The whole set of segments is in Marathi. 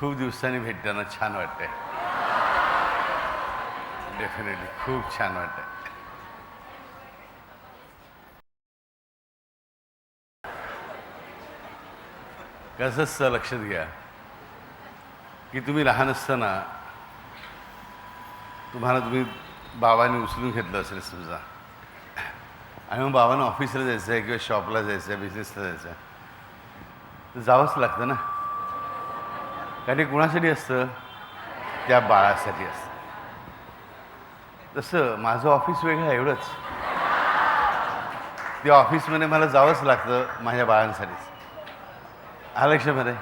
खूप दिवसांनी भेटताना छान वाटतंय. डेफिनेटली खूप छान वाटतंय. कसं असतं लक्षात घ्या की तुम्ही लहान असताना तुम्हाला तुम्ही बाबांनी उचलून घेतलं असेल समजा. आणि मग बाबांना ऑफिसला जायचं आहे किंवा शॉपला जायचं आहे बिझनेसला जायचं आहे तर जावंच लागतं ना. कारण कुणासाठी असतं? त्या बाळासाठी असतं. तसं माझं ऑफिस वेगळं आहे एवढंच. त्या ऑफिसमध्ये मला जावंच लागतं माझ्या बाळांसाठीच आलं लक्षामध्ये?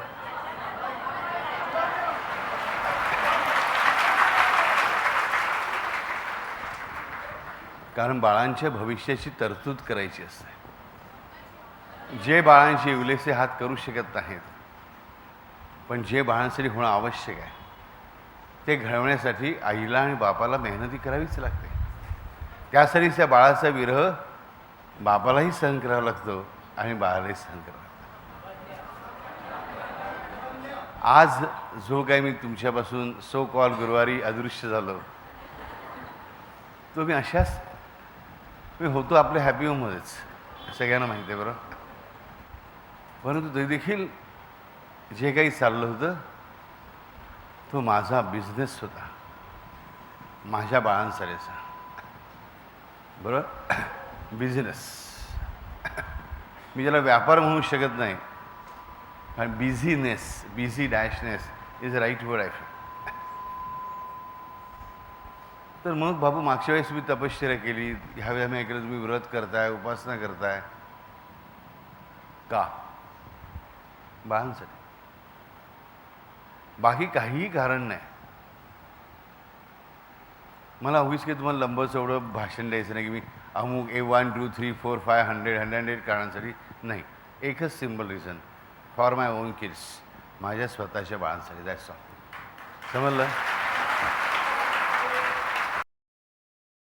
कारण बाळांच्या भविष्याची तरतूद करायची असते. जे बाळांशी इवलेसे हात करू शकत नाहीत पण जे बाळांसाठी होणं आवश्यक आहे ते घडवण्यासाठी आईला आणि बापाला मेहनती करावीच लागते. त्यासाठी त्या बाळाचा विरह बापालाही सहन करावा लागतो आणि बाळालाही सहन करावं लागतं. आज जो काही मी तुमच्यापासून सो कॉल गुरुवारी अदृश्य झालो तो मी अशाच मी होतो आपल्या हॅपी होममध्येच सगळ्यांना माहिती आहे बरं. परंतु ते देखील जे काही चाललं होतं तो माझा बिझनेस होता. माझ्या बाळांसाठीचा बरं? बिझनेस मी ज्याला व्यापार म्हणू शकत नाही कारण business busy dash ness is right word I तर मग बाबू मागच्या वेळेस मी तपश्चर्या केली. ह्यावेळी आम्ही ऐकलं तुम्ही व्रत करताय उपासना करताय. का? बाळांसाठी. बाकी काहीही कारण नाही. मला उगीच की तुम्हाला लंब चौडं भाषण द्यायचं नाही की मी अमुक A one two three four five hundred hundred hundred कारणांसाठी नाही. एकच simple reason for my own kids माझ्या स्वतःच्या बाळांसाठी दॅट्स ऑल समजलं?